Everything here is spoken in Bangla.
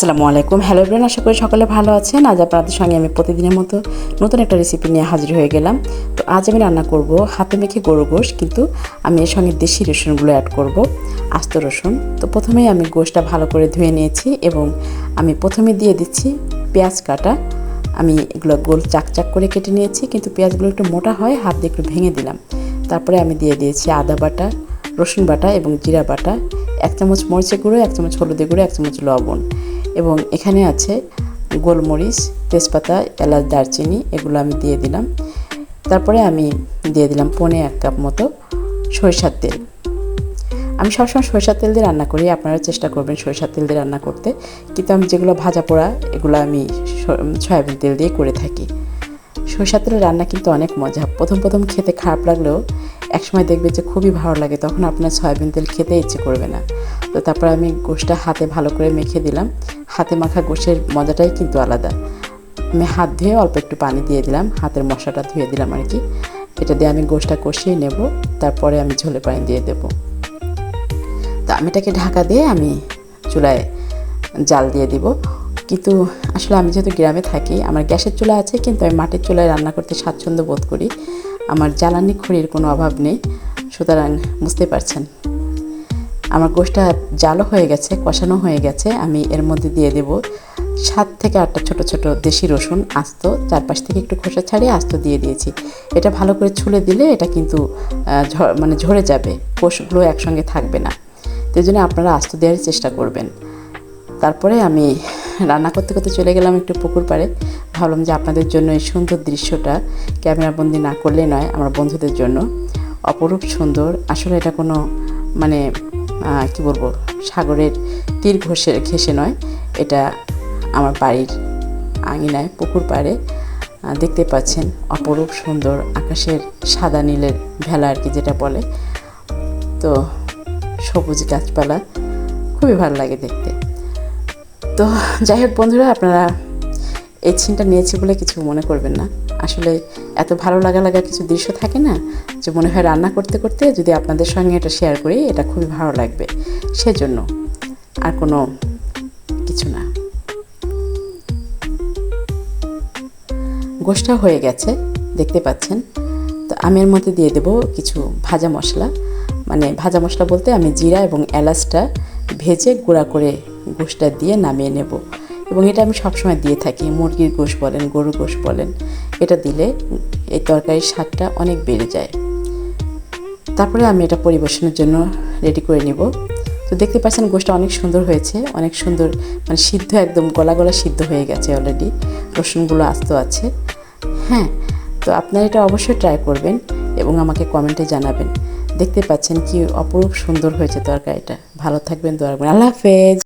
আসসালামু আলাইকুম। হ্যালো ব্রেন আশা করি সকলে ভালো আছেন। আজ আপনাদের সঙ্গে আমি প্রতিদিনের মতো নতুন একটা রেসিপি নিয়ে হাজির হয়ে গেলাম। তো আজ আমি রান্না করব হাতে মেখে গরু গোশ, কিন্তু আমি এর সঙ্গে দেশি রসুনগুলো অ্যাড করব, আস্ত রসুন। তো প্রথমেই আমি গোশটা ভালো করে ধুয়ে নিয়েছি এবং আমি প্রথমে দিয়ে দিচ্ছি পেঁয়াজ কাটা। আমি এগুলো গোল চাক চাক করে কেটে নিয়েছি, কিন্তু পেঁয়াজগুলো একটু মোটা হয়, হাত দিয়ে একটু ভেঙে দিলাম। তারপরে আমি দিয়ে দিয়েছি আদা বাটা, রসুন বাটা এবং জিরা বাটা, এক চামচ মরিচের গুঁড়ো, এক চামচ হলুদের গুঁড়ো, এক চামচ লবণ। এবং এখানে আছে গোলমরিচ, তেজপাতা, এলাচ, দারচিনি, এগুলো আমি দিয়ে দিলাম। তারপরে আমি দিয়ে দিলাম পনে এক কাপ মতো সরিষার তেল। আমি সবসময় সরিষার তেল দিয়ে রান্না করি, আপনারা চেষ্টা করবেন সরিষার তেল দিয়ে রান্না করতে। কিন্তু আমি যেগুলো ভাজা পোড়া, এগুলো আমি সয়াবিন তেল দিয়ে করে থাকি। সরিষার তেলের রান্না কিন্তু অনেক মজা। প্রথম প্রথম খেতে খারাপ লাগলেও একসময় দেখবে যে খুবই ভালো লাগে, তখন আপনার সয়াবিন তেল খেতে ইচ্ছে করবে না। তো তারপর আমি গোশটা হাতে ভালো করে মেখে দিলাম। হাতে মাখা গোশের মজাটাই কিন্তু আলাদা। আমি হাত ধুয়ে অল্প একটু পানি দিয়ে দিলাম, হাতের মশলাটা ধুয়ে দিলাম আর কি। এটা দিয়ে আমি গোশটা কষিয়ে নেব, তারপরে আমি ঝোলে পানি দিয়ে দেবো। তো আমি এটাকে ঢাকা দিয়ে আমি চুলায় জাল দিয়ে দিব। কিন্তু আসলে আমি যেহেতু গ্রামে থাকি, আমার গ্যাসের চুলা আছে, কিন্তু আমি মাটির চুলায় রান্না করতে স্বাচ্ছন্দ্য বোধ করি। আমার জ্বালানি খড়ির কোনো অভাব নেই, সুতরাং বুঝতে পারছেন। আমার গোষ্ঠটা জালও হয়ে গেছে, কষানো হয়ে গেছে। আমি এর মধ্যে দিয়ে দেব সাত থেকে আটটা ছোট ছোট দেশি রসুন আস্ত, চারপাশ থেকে একটু খোসা ছাড়িয়ে আস্ত দিয়ে দিয়েছি। এটা ভালো করে ছুলে দিলে এটা কিন্তু মানে ঝরে যাবে, কোষগুলো একসঙ্গে থাকবে না। তো জন্য আপনারা আস্ত দেওয়ার চেষ্টা করবেন। তারপরে আমি রান্না করতে করতে চলে গেলাম একটু পুকুর পাড়ে। ভাবলাম যে আপনাদের জন্য এই সুন্দর দৃশ্যটা ক্যামেরাবন্দি না করলে নয়, আমার বন্ধুদের জন্য। অপরূপ সুন্দর। আসলে এটা কোনো মানে কি বলব, সাগরের তীর ঘষে ঘেসে নয়। এটা আমার বাড়ির আঙিনায়, পুকুর পাড়ে দেখতে পাচ্ছেন। অপরূপ সুন্দর আকাশের সাদা নীলের ভেলা আর কি যেটা বলে। তো সবুজ গাছপালা, খুবই ভালো লাগে দেখতে। তো যাই হোক বন্ধুরা, আপনারা এই সিনটা নিয়েছি বলে কিছু মনে করবেন না। আসলে এত ভালো লাগা লাগা কিছু দৃশ্য থাকে না যে মনে হয় রান্না করতে করতে যদি আপনাদের সঙ্গে এটা শেয়ার করি, এটা খুবই ভালো লাগবে। সেজন্য আর কোনো কিছু না। গোষ্ঠটা হয়ে গেছে, দেখতে পাচ্ছেন। তো আমি এর মধ্যে দিয়ে দেব কিছু ভাজা মশলা। মানে ভাজা মশলা বলতে আমি জিরা এবং এলাচটা ভেজে গুঁড়া করে গোষ্ঠটা দিয়ে নামিয়ে নেব। এবং এটা আমি সবসময় দিয়ে থাকি। মুরগির গোশ বলেন, গরুর গোশ বলেন, এটা দিলে এই তরকারির স্বাদটা অনেক বেড়ে যায়। তারপরে আমি এটা পরিবেশনের জন্য রেডি করে নিব। তো দেখতে পাচ্ছেন গোষ্ঠটা অনেক সুন্দর হয়েছে, অনেক সুন্দর মানে সিদ্ধ একদম, গলা গলা সিদ্ধ হয়ে গেছে অলরেডি রসুনগুলো আস্ত আছে। হ্যাঁ তো আপনারা এটা অবশ্যই ট্রাই করবেন এবং আমাকে কমেন্টে জানাবেন। দেখতে পাচ্ছেন কি অপরূপ সুন্দর হয়েছে তরকারিটা। ভালো থাকবেন, দোয়া আল্লাহ হাফেজ!